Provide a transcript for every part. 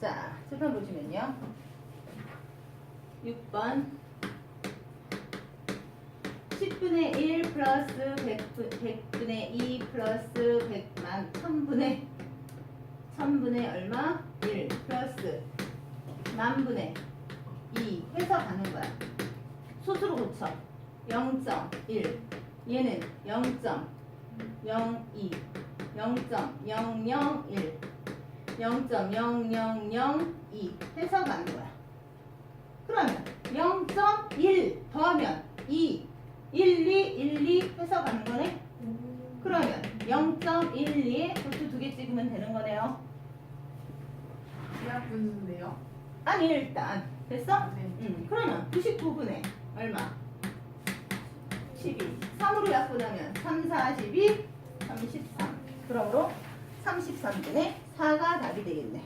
자, 7번 보시면요. 6번 10분의 1 플러스 100분, 100분의 2 플러스 100만 1000분의 1000분의 얼마? 1 플러스 만분의 2 해서 가는 거야. 소수로 고쳐. 0.1 얘는 0.02 0.001 0.0002 해서 가는 거야. 그러면 0.1 더하면 2 1, 2, 1, 2 해서 가는 거네. 그러면 0.12에 도수 두개 찍으면 되는 거네요. 대학 분수인데요. 아니 일단 됐어? 네. 음, 그러면 99분의 얼마? 12. 3으로 약분하면 3, 42, 33. 그러므로 33분의 4가 답이 되겠네.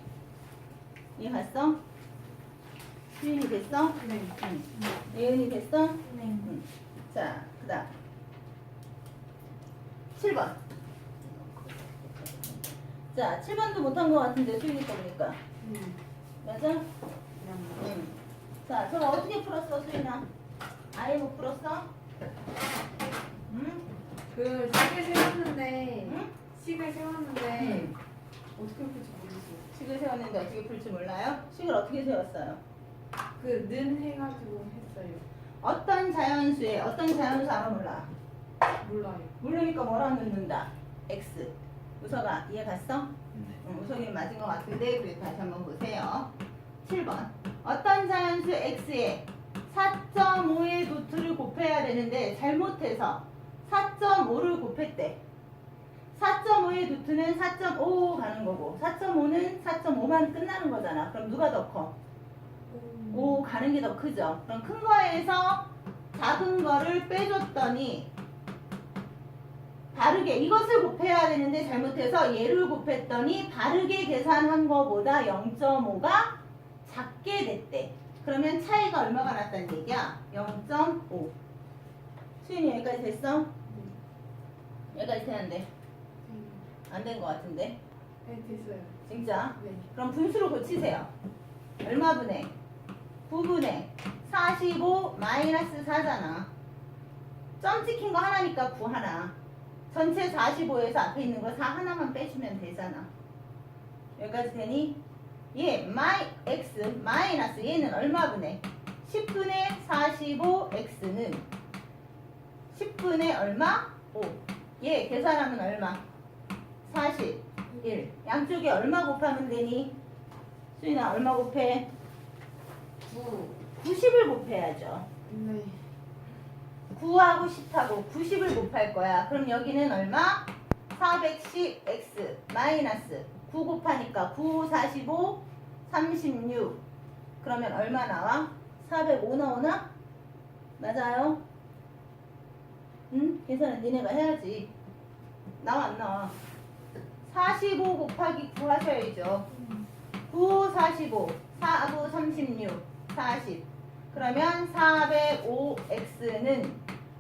이해 갔어? 수윤이 됐어? 네. 응. 예은이 됐어? 네. 응. 자, 그 다음. 7번. 자, 7번도 못한 것 같은데, 수윤이 거 보니까. 네. 맞아? 그냥 응. 자, 저거 어떻게 풀었어, 수윤아? 아예 못 풀었어? 응? 그 식을 세웠는데 응? 식을 세웠는데 응. 어떻게 풀지 모르겠어요. 식을 세웠는데 어떻게 풀지 몰라요? 식을 어떻게 세웠어요? 그 는 해가지고 했어요. 어떤 자연수에 어떤 자연수 알아 몰라? 몰라요. 모르니까 뭐라 넣는다? x. 우석아, 이해 갔어? 응, 우석이는 맞은 것 같은데 그래 다시 한번 보세요. 7번. 어떤 자연수 x에 4.5의 도트를 곱해야 되는데 잘못해서 4.5를 곱했대. 4.5의 도트는 4.5 가는 거고 4.5는 4.5만 끝나는 거잖아. 그럼 누가 더 커? 5 가는 게 더 크죠. 그럼 큰 거에서 작은 거를 빼줬더니 바르게 이것을 곱해야 되는데 잘못해서 얘를 곱했더니 바르게 계산한 거보다 0.5가 작게 됐대. 그러면 차이가 얼마가 났다는 얘기야? 0.5. 수인이 여기까지 됐어? 여기까지 되는데 안된거 같은데 네 됐어요. 진짜? 네. 그럼 분수로 고치세요. 얼마분의? 9분의 45 마이너스 4잖아. 점 찍힌 거 하나니까 9 하나. 전체 45에서 앞에 있는 거 4 하나만 빼주면 되잖아. 여기까지 되니? 얘 마이 x 마이너스 얘는 얼마분의? 10분의 45 x는 10분의 얼마? 5. 얘 계산하면 얼마? 41. 양쪽에 얼마 곱하면 되니? 수인아 얼마 곱해? 9. 90을 곱해야죠. 네. 9하고 10하고 90을 곱할 거야. 그럼 여기는 얼마? 410x 마이너스 9 곱하니까 9, 45, 36 그러면 얼마 나와? 405 나오나? 맞아요? 응? 계산은 니네가 해야지. 나와 안 나와? 45 곱하기 9 하셔야죠. 9, 45, 4, 9, 36, 40. 그러면 405x는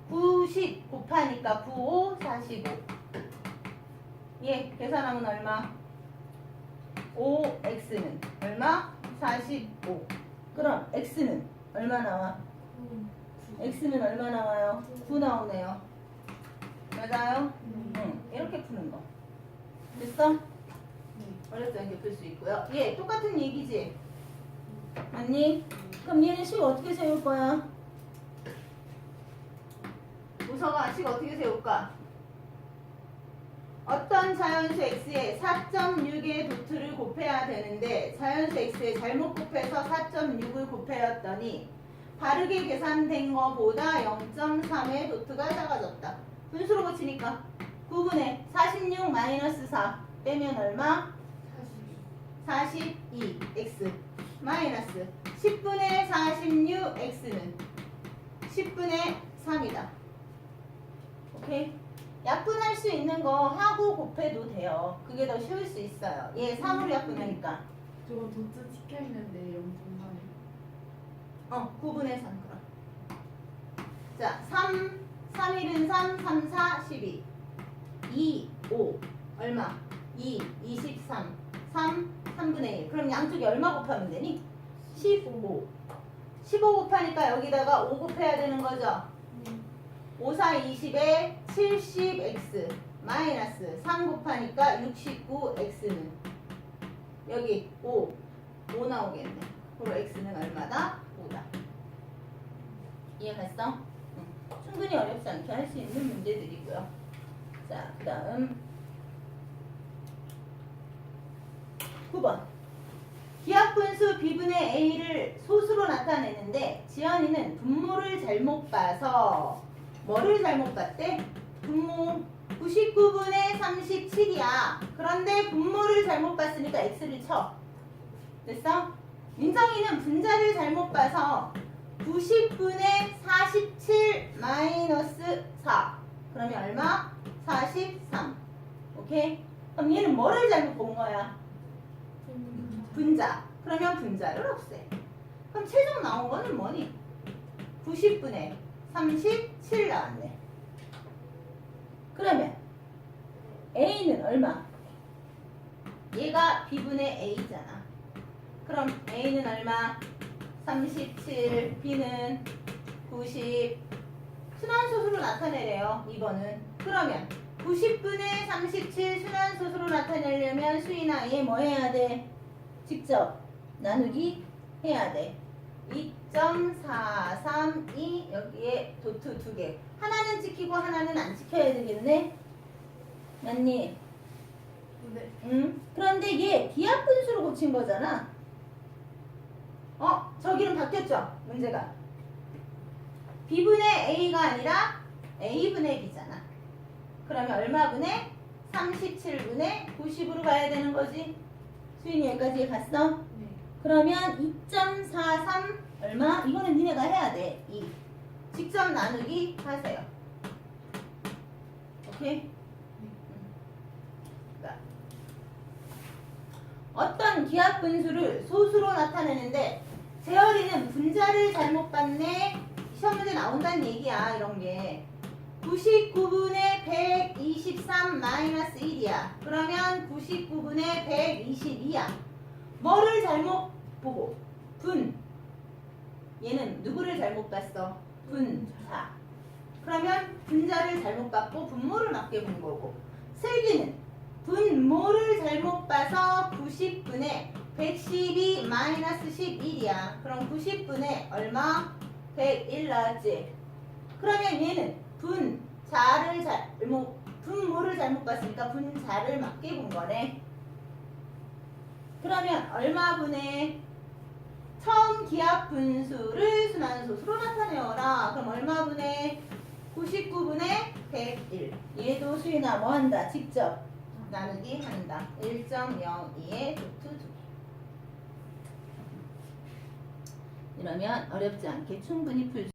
90 곱하니까 95, 45. 예, 계산하면 얼마? 5x는 얼마? 45. 그럼 x는 얼마 나와? x는 얼마 나와요? 9 나오네요. 맞아요? 응, 이렇게 푸는 거. 됐어? 않게 풀수 있고요. 예, 똑같은 얘기지? 맞니? 그럼 얘는 식 어떻게 세울 거야? 우서가 식 어떻게 세울까? 어떤 자연수 x에 4.6의 도트를 곱해야 되는데 자연수 x에 잘못 곱해서 4.6을 곱해였더니 바르게 계산된 거보다 0.3의 도트가 작아졌다. 분수로 고치니까 9분의 46 마이너스 4 빼면 얼마? 42x 마이너스 10분의 46x는 10분의 3이다. 오케이? 약분할 수 있는 거 하고 곱해도 돼요. 그게 더 쉬울 수 있어요. 얘 3으로 약분하니까. 저거 도트 찍혀 있는데 0.3. 어, 9분의 3 그럼. 자, 3, 3, 1은 3, 3, 4, 12. 2, 5. 얼마? 2, 23. 3, 3분의 1. 그럼 양쪽이 얼마 곱하면 되니? 15. 15 곱하니까 여기다가 5 곱해야 되는 거죠. 5, 4, 20에 70x 마이너스 3 곱하니까 69x는 여기 5, 5 나오겠네. 그럼 x는 얼마다? 5다. 이해갔어? 응. 충분히 어렵지 않게 할 수 있는 문제들이고요. 자, 그 다음 9번 기하분수 b분의 a를 소수로 나타내는데 지연이는 분모를 잘못 봐서 뭐를 잘못 봤대? 분모 99분의 37이야. 그런데 분모를 잘못 봤으니까 x를 쳐. 됐어? 민정이는 분자를 잘못 봐서 90분의 47 마이너스 4. 그러면 얼마? 43. 오케이? 그럼 얘는 뭐를 잘못 본 거야? 분자. 그러면 분자를 없애. 그럼 최종 나온 거는 뭐니? 90분의 37 나왔네. 그러면 A는 얼마? 얘가 B분의 A잖아. 그럼 A는 얼마? 37, B는 90. 순환소수로 나타내래요. 2번은. 그러면 90분의 37 순환소수로 나타내려면 수이나 얘뭐 해야 돼? 직접 나누기 해야 돼. 2.432 여기에 도트 두 개. 하나는 찍히고 하나는 안 찍혀야 되겠네. 맞니? 네. 응. 그런데 얘 기하분수로 고친 거잖아. 어? 저기는 바뀌었죠? 문제가. b분의 a가 아니라 a분의 b잖아. 그러면 얼마분의? 37분의 90으로 가야 되는 거지. 수인이 여기까지 갔어? 네. 그러면 2.43 얼마? 이거는 니네가 해야 돼. 2. 직접 나누기 하세요. 오케이? 자. 어떤 기하 분수를 소수로 나타내는데 재열이는 분자를 잘못 봤네. 시험 문제 나온다는 얘기야. 이런 게. 99분의 123 마이너스 1이야. 그러면 99분의 122야. 뭐를 잘못 보고? 분. 얘는 누구를 잘못 봤어? 분자. 그러면 분자를 잘못 봤고 분모를 맞게 본 거고. 슬기는 분모를 잘못 봐서 90분의 112 마이너스 11이야. 그럼 90분의 얼마? 101 나왔지? 그러면 얘는 분 자를 잘못 분모를 잘못 봤으니까 분자를 맞게 본 거네. 그러면 얼마 분의 처음 기하 분수를 순환소수로 나타내어라. 그럼 얼마 분의 99분의 101. 얘도 수이나 뭐 한다? 직접 나누기 한다. 1.02의 도트 2개. 이러면 어렵지 않게 충분히 풀 수.